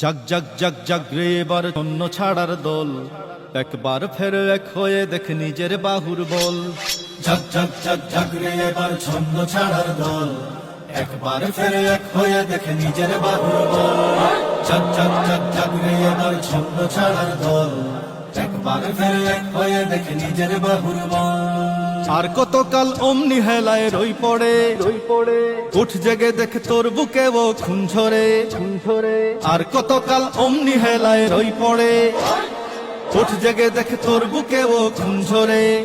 জাগ জাগ জাগ জাগ রে, এবার অন্য ছাড়ার দল। একবার ফের এক হয়ে দেখ নিজের বাহুর বল। ঝক ঝক ঝক ঝক রে, এবার ছন্দ ছাড়ার দল। একবার ফেরে এক হয়ে দেখে নিজের বাহুর বল। ঝক ঝক ঝক ঝক রে, এবার ছন্দ ছাড়ার দল। একবার ফেরে এক হয়ে দেখে নিজের বাহুর বল। আর কতকাল অমনি হেলায় রই পড়ে রই পড়ে। উঠ জেগে দেখ তোর বুকে ও খুন ঝরে। আর কতকাল অমনি হেলায় রই পড়ে। উঠ জেগে দেখ তোর বুকে ও খুন ঝরে।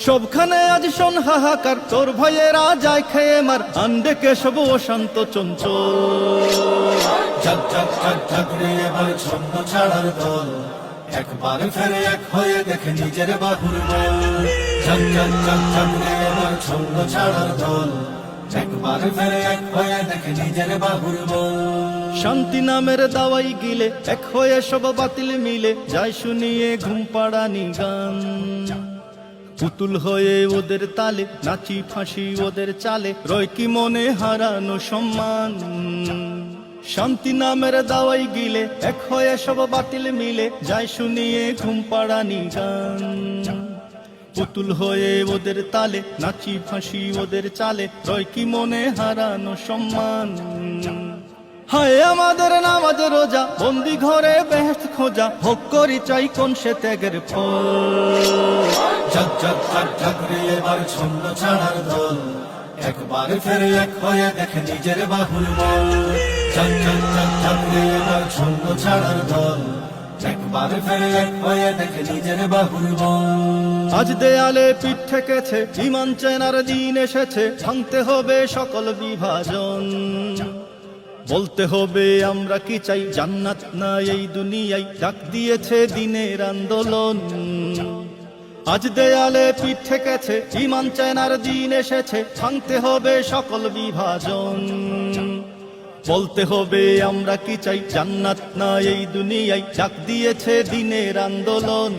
সবখানে আজ শোন হাহাকার, তোর ভয়েরা যায় খেয়ে মার। আন্ডেকে সব অশান্ত চঞ্চল। ঝক ঝক ঝক ঝক রে ছন্দ ছাড়ার দল। একবার ফেরে এক হয়ে দেখে নিজের বাহুর বল ঝক ঝক ঝক ছন্দ ছাড়ার দল। একবার ফেরে এক হয়ে দেখে নিজের বাহুর বল শান্তি নামের দাওয়াই গিলে এক হয়ে সব বাতিল মিলে। যাই শুনিয়ে ঘুম পাড়ানি গান। পুতুল হয়ে ওদের তালে, নাচি ফাঁসি ওদের চালে। রয় কি মনে হারানো সম্মান? শান্তি নামের দাওয়াই গিলে, এক হয়ে সব বাতিল মিলে, যাই শুনিয়ে ঘুম পাড়ানি গান পুতুল হয়ে ওদের তালে, নাচি ফাঁসি ওদের চালে, রয় কি মনে হারানো সম্মান? হায় আমাদের নামাজ রোজা, বন্দি ঘরে বেহেস্ত খোঁজা, ভোগ করি চাই কোন সে ত্যাগের ফল? ঝক ঝক রে, এবার ছন্দ ছাড়ার দল। একবার ফেরে এক হয়ে দেখে নিজের এবার ছন্দ ছাড়ার দল। আজ দেয়ালে পিঠ ঠেকেছে, ইমান চেনার দিন এসেছে, ভাঙতে হবে সকল বিভাজন। বলতে হবে আমরা কি চাই, জান্নাত না এই দুনিয়ায়। ডাক দিয়েছে দিনের আন্দোলন। আজ দেয়ালে পিঠ ঠেকেছে ইমান চেনার দিন এসেছে। ভাঙতে হবে সকল বিভাজন। বলতে হবে আমরা কি চাই? জান্নাত না এই দুনিয়ায়? ডাক দিয়েছে দিনের আন্দোলন।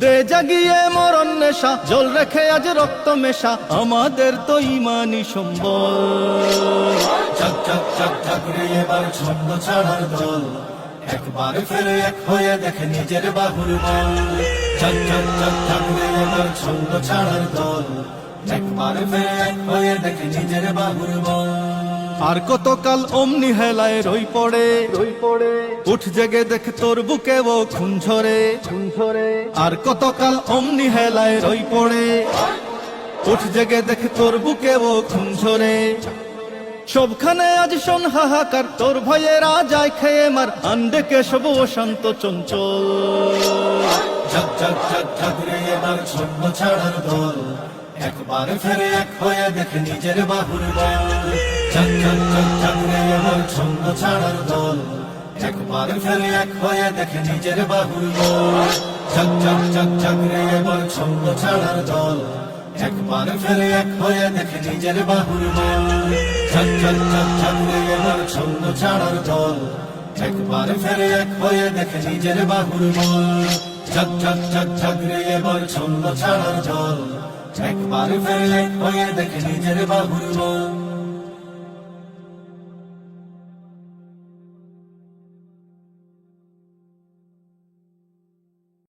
দে জাগিয়ে মরণ নেশা, জল রেখে আজ রক্ত মেশা। আমাদের তো ইমানি সম্বল। ঝক ঝক ঝক রে, এবার ছন্দ ছাড়ার দল। একবার ফেরে এক হয়ে দেখে নিজের বাহুর বল। ঝক ঝক ঝক রে এবার ছন্দ ছাড়ার দল। একবার ফেরে এক হয়ে দেখে নিজের বাহুর বল। আর কতকাল অমনি হেলায় রই পড়ে। রই পড়ে। উঠ জেগে দেখ তোর বুকে ও খুন ঝরে। খুন ঝরে। আর কতকাল অমনি হেলায় রই পড়ে। উঠ জেগে দেখ তোর বুকে ও খুন ঝরে। সবখানে আজ শোন হাহাকার তোর ভয়েরা যায় খেয়ে মার। আন্ডেকে সব অশান্ত চঞ্চল। ঝক ঝক ঝক ঝক রে, এবার ছন্দ ছাড়ার দল। একবার ফেরে এক হয়ে দেখে নিজের বাহুর বল। ঝক ঝক ঝক ঝক রে, এবার ছন্দ ছাড়ার দল। একবার ফেরে এক হয়ে দেখে নিজের বাহুর বল। ঝক ঝক ঝক ঝক রে, এবার ছন্দ ছাড়ার দল। একবার ফেলে এক হয়ে দেখে নিজের বাহুর বল ঝক ঝক ঝক ঝক রে এবার ছন্দ ছাড়ার দল। একবার ফেলে এক হয়ে দেখে নিজের বাহুর বল ঝক ঝক ঝক ঝক রে এবার ছন্দ ছাড়ার জল একবার ফেলে এক হয়ে দেখে নিজের বাহুর বল